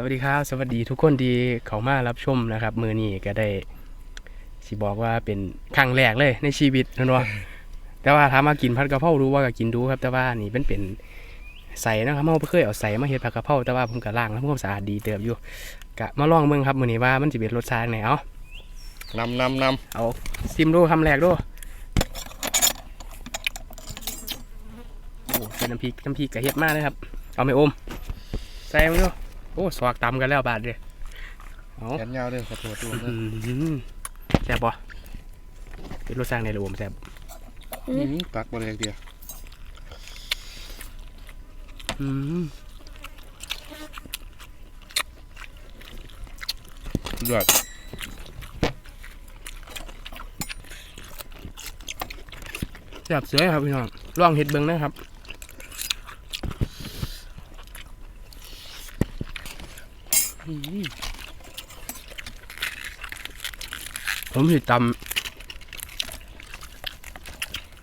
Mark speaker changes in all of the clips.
Speaker 1: สวัสดีครับ สวัสดีทุกคนที่เขามารับชมนะครับ มือนี้ก็ได้สิบอกว่าเป็นครั้งแรกเลยในชีวิตนั่นวะแต่ว่าถามมากินผัดกะเพรารู้ว่าก็กินดูครับ แต่ว่านี่เป็นเป็นใส่นะครับเราบ่เคยเอาใส่มาเฮ็ดผัดกะเพราแต่ว่าผมก็ล้างทำความสะอาดดีเติบอยู่กะมาลองเบิ่งครับมื้อนี้ว่ามันสิเป็นรสชาติไหนเอา
Speaker 2: นำนำน
Speaker 1: เอาซิมดูคำแรกดูโอ้เป็นน้ำพริกน้ำพริกกะเฮ็ดมากเลยครับ เอาไม่อมใส่มันดูโอ้สวากตำกันแล้วบาดเดียวเอาำ
Speaker 2: แขนยาวเด้อขอโทษด้วย
Speaker 1: อื้อหือแซ่บปะเป็นรสชาติในระบบแซ่บ
Speaker 2: อืมตักบริเวณเดียว
Speaker 1: อืม
Speaker 2: เลือด
Speaker 1: แซ่บเสือครับพี่น้องลองเห็ดเบิ้งนะครับ อืม ผมสิตำ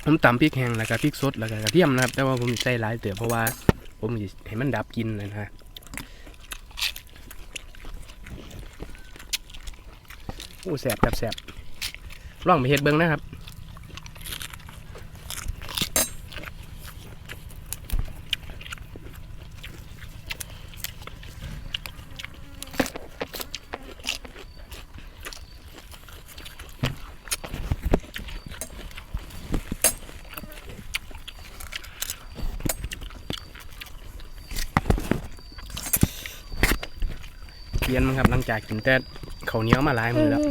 Speaker 1: ผมตำพริกแห้งแล้วก็พริกสดแล้วก็กระเทียมนะครับ แต่ว่าผมใส่หลายเตือเพราะว่า ผมสิให้มันดับกินนะฮะโอ้แสบแสบแสบลองไปเห็ดเบิ้งนะครับ เปลี่ยนมั้งครับหลังจากกินแต่ข้าวเหนียวมาหลายมือแล้ว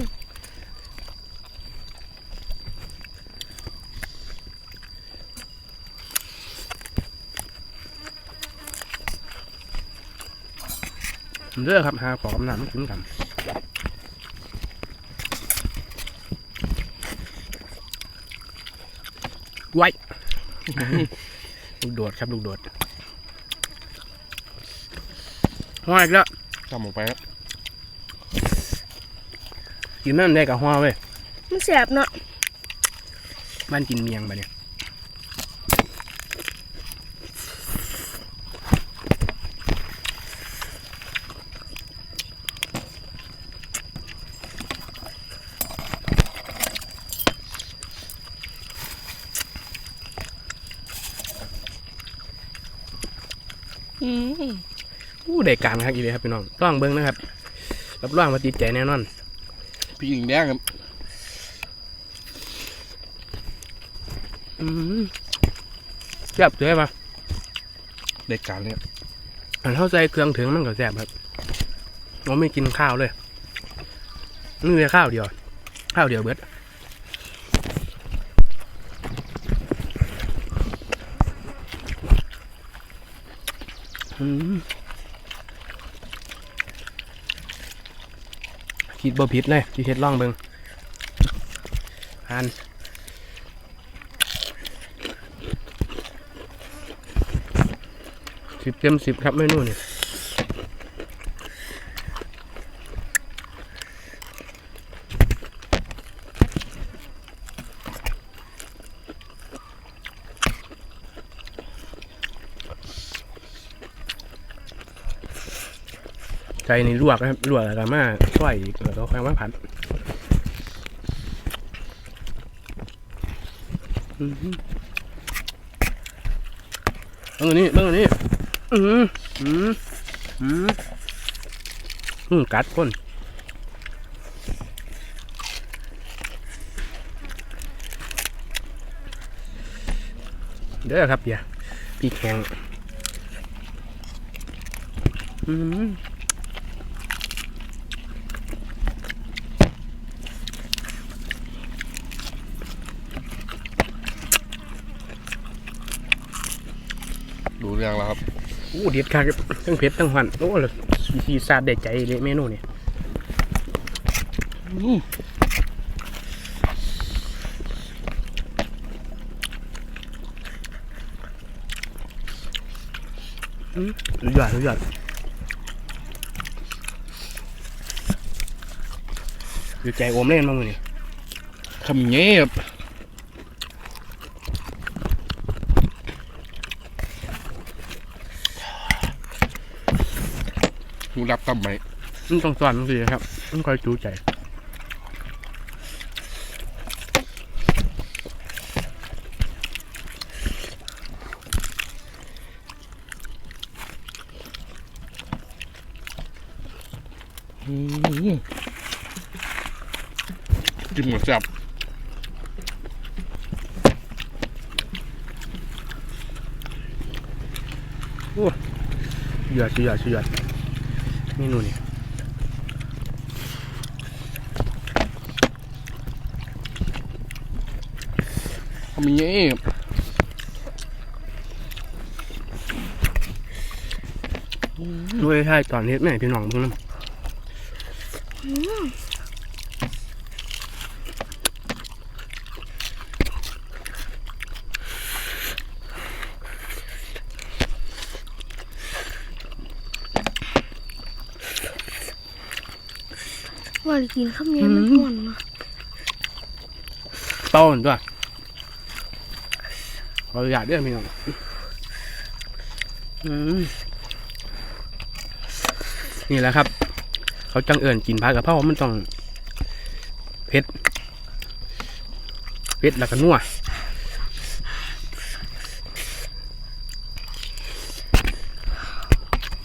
Speaker 1: เด้อครับหาขอกำนันมากินกันไว้ลูกโดดครับลูกโดดห้อยอีกแล้ว
Speaker 2: ทำออกไปครับ
Speaker 1: กินนั่นได้กับห้อเว้ย
Speaker 3: มันแสบเนาะ
Speaker 1: บ้านกินเมียงไปเนี่ยอู้ ได้การครับอีเลยครับพี่น้องลองเบิ้งนะครับรับรองมาติดใจแน่นอน
Speaker 2: พี่หญิงแดงครับ
Speaker 1: อืมแซ่บเจ๊ปะ
Speaker 2: เด็กการเนี่ย
Speaker 1: อันเข้าใจเครื่องถึงมันก็แซ่บครับเราไม่กินข้าวเลยนี่เลยข้าวเดียว ข้าวเดียวเบิดอืม คิดบ่ผิดเลยที่เฮ็ดล่องเบิงผ่านสิบเต็มสิบครับเมนูนี่ ไก่นี่ลวกนะครับลวกแล้วก็มาช่วยอีกแล้วก็ค่อยมาผัดเบิ่งอันนี้เบิ่งอันนี้อืออืออืออือกัดคนเด้อครับเดี๋ยวพี่แข็งอือ
Speaker 2: ดูเรื่องแล้วครับ
Speaker 1: โอ้เด็ดคักทั้งเผ็ดทั้งหวานโอ้เลยซีซาดได้ใจเลยเมนูนี่
Speaker 2: อืม
Speaker 1: สุดยอดสุดยอดอยู่ใจโอมเล่นบ้างมือนี่
Speaker 2: คำเงียบ รับตำไหม
Speaker 1: มันต้องสอนสิครับ มันคอยจูใจ
Speaker 2: จิ้มหมดจับ
Speaker 1: หยอดหยอดหยอด เมนูนี่
Speaker 2: คำนี้
Speaker 1: ด้วยใช่ตอนนี้แม่พี่น้องเพิ่งนำ
Speaker 3: ว่าจะกินข้าวเหนียวมันม่วนเนาะ
Speaker 1: เต้าหนด้วยขออนุญาตด้วยพี่น้องอืมนี่แหละครับ เขาจังเอิญกินผักกะเพรามันต้องเผ็ดเผ็ดแล้วก็นัว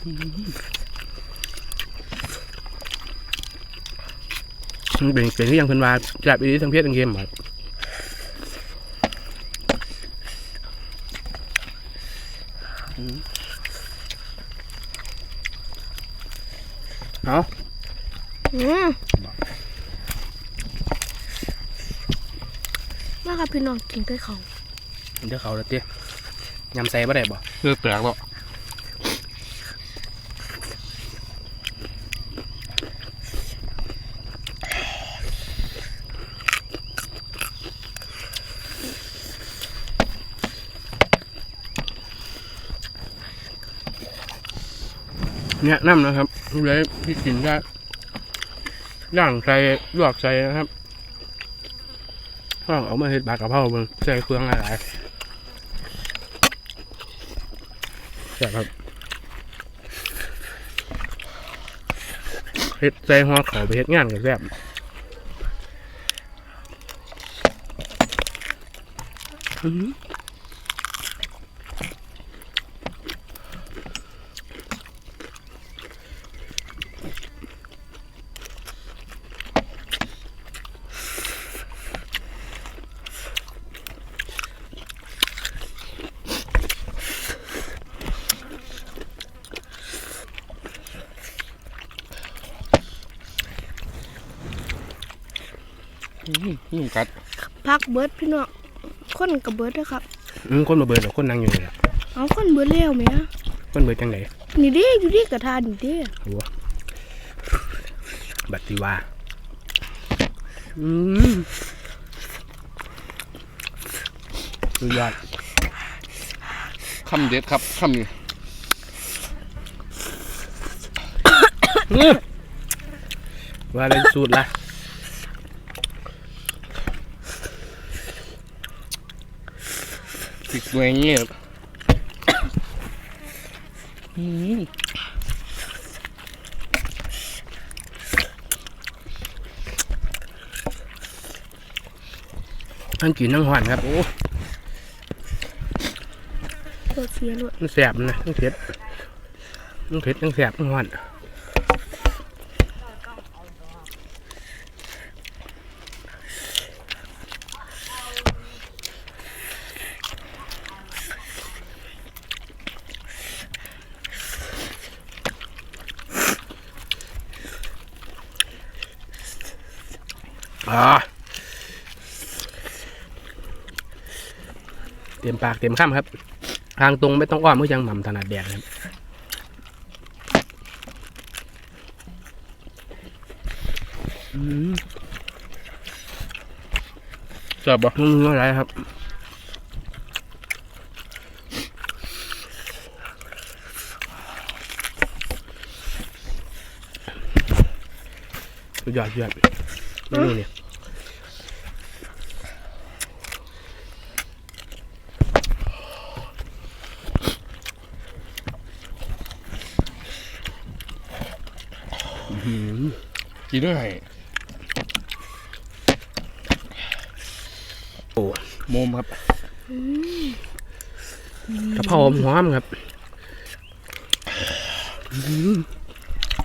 Speaker 1: มั เป็นเป็นที่ยังเพิ่นว่าจับอีทั้งเผ็ดทั้งเค็มหมดเอา
Speaker 3: อืมว่าครับพี่น้องกินด้วยเขา
Speaker 1: เดี๋ยวเขาละเตี้ยยำใส่บ่ได้บ่
Speaker 2: เลือดแตกแล้ว
Speaker 1: เนี่ยน้ำนะครับเลยพี่กินได้ย่างใส่ลวกใส่นะครับต้องเอามาเฮ็ดบากกะเพราเบิ่งใส่เครื่องหลายๆใช่บครับเฮ็ดใส่หัวเขาไปเฮ็ดงานกับแซ่บอือ
Speaker 2: นุ่มกัด
Speaker 3: พักเบิร์ดพี่น้องคนกับเบิร์ดนะครับ
Speaker 1: อืมคนมาเบิดหรอคนนั่งอยู่นี่แหละ
Speaker 3: เอาคนเบิร์ดเร็วไหมอะ
Speaker 1: คนเบิดจังได
Speaker 3: นี่ดิอยู่ดิกระทานนี่ดิ
Speaker 1: หัวบัตติว่าอืมสุดยอด
Speaker 2: คำเด็ดครับคำนี้
Speaker 1: อื้อว่าอะไรสูตรละ
Speaker 2: พริกหน่วยเงี้ย
Speaker 1: ทั้งกินทั้งหวานครับโอ้
Speaker 3: ตัวเสียเลย
Speaker 1: มันแสบนะทั้งเผ็ดทั้งเผ็ดทั้งแสบทั้งหวาน อ่าเต็มปากเต็มคำครับ ทางตรงไม่ต้องอ้อมเมื่อยังหม่ำถนัดแดกนะครับอืม
Speaker 2: จับปะ
Speaker 1: อืมอะไรครับสุดยอดสุดยอด เมนูเนี่ย
Speaker 2: กินด้วย
Speaker 1: โอ้
Speaker 2: โมมครับ
Speaker 1: กระเพราหอมครับ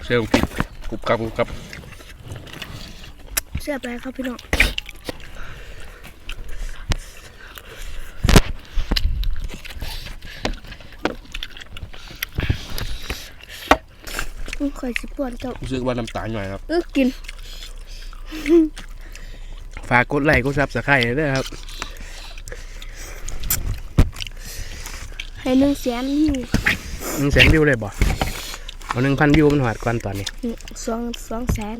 Speaker 2: เซลล์ผิดกรุบกรับกรุบกรับ
Speaker 3: แซ่บเลยครับพี่น้องอื้อข่อยสิปวดเจ้า
Speaker 2: รู้สึกว่าน้ำตาลหน่อยครับ
Speaker 3: เออกิน
Speaker 1: ฝากกดไลค์กดซับสไครต์ด้วยครับ
Speaker 3: ให้หนึ่งแสนวิว
Speaker 1: หนึ่งแสนวิวเลยบ่เอาหนึ่งพันวิวมันหอดก่อนตอนนี้
Speaker 3: อืมสองสองแสน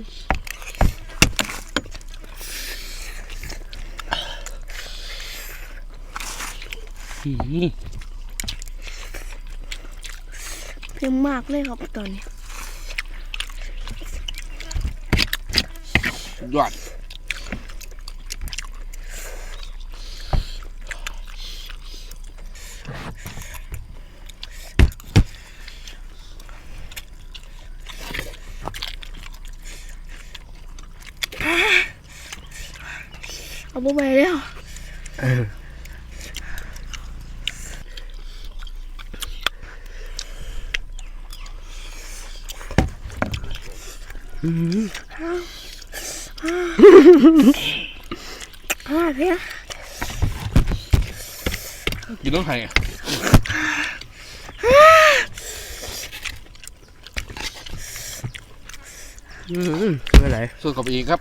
Speaker 3: เพียงมากเลยครับตอนนี้
Speaker 2: สุดยอด
Speaker 3: เอาไปแล้ว อ่าเพียง
Speaker 2: กินต้องไห้อะ
Speaker 1: อืมไม่เป็นไร
Speaker 2: สู้กับอีกครับ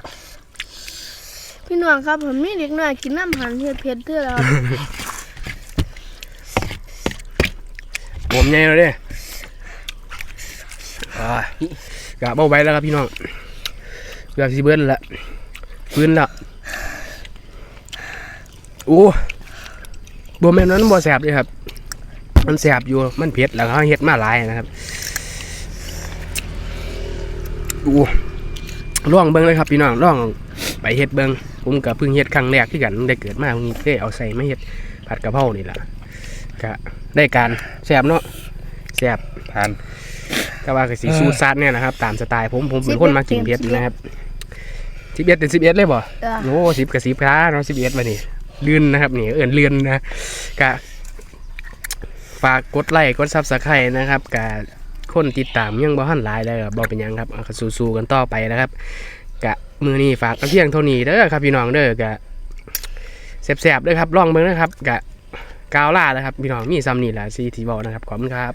Speaker 3: พี่น้องครับผมมีเด็กน้อยกินน้ำหันเผ็ดเผ็ดๆเด้อแล้วครับ
Speaker 1: ผมใหญ่แล้วเด้อ่า กะเบาไว้แล้วครับพี่น้องเกือบสิเบิ้ลละพื้นละโอ้บัวแม่นั้นบัวแสบเลยครับ มันแสบอยู่มันเผ็ดแล้วเขาเฮ็ดมาหลายนะครับโอ้ลองเบิ้งเลยครับพี่น้องลองไปเฮ็ดเบิ้งผมกับพิ่งเฮ็ดครั้งแรกที่กันได้เกิดมาผมเคยเอาใส่ไม่เฮ็ดผัดกะเพรานี่แหละก็ได้การแสบเนาะแสบ
Speaker 2: ทาน
Speaker 1: ก็ว่าคือสีสูตรซัดเนี่ยนะครับตามสไตล์ผมผมเป็นคนมากินเผ็ดนะครับสิบเอ็ดเป็นสิบเอ็ดเลยบ่
Speaker 3: เออ
Speaker 1: โอ้สิบกับสิบค้าเนาะสิบเอ็ดมานี่เลื่อนนะครับนี่เอื่นเลื่อนนะกะฝากกดไลค์กดซับสไครต์นะครับกะคนติดตามยังบ่ทันหลายเลยก็บ่เป็นหยังครับเอาก็สู้ๆกันต่อไปนะครับกะมือนี้ฝากกันเพียงเท่านี้เด้อครับพี่น้องเด้อกะแซ่บๆเด้อครับลองเบิ่งนะครับกะกาวล่าแล้วครับพี่น้องมีซ้ำนี่แหละซีที่บอกนะครับขอบคุณครับ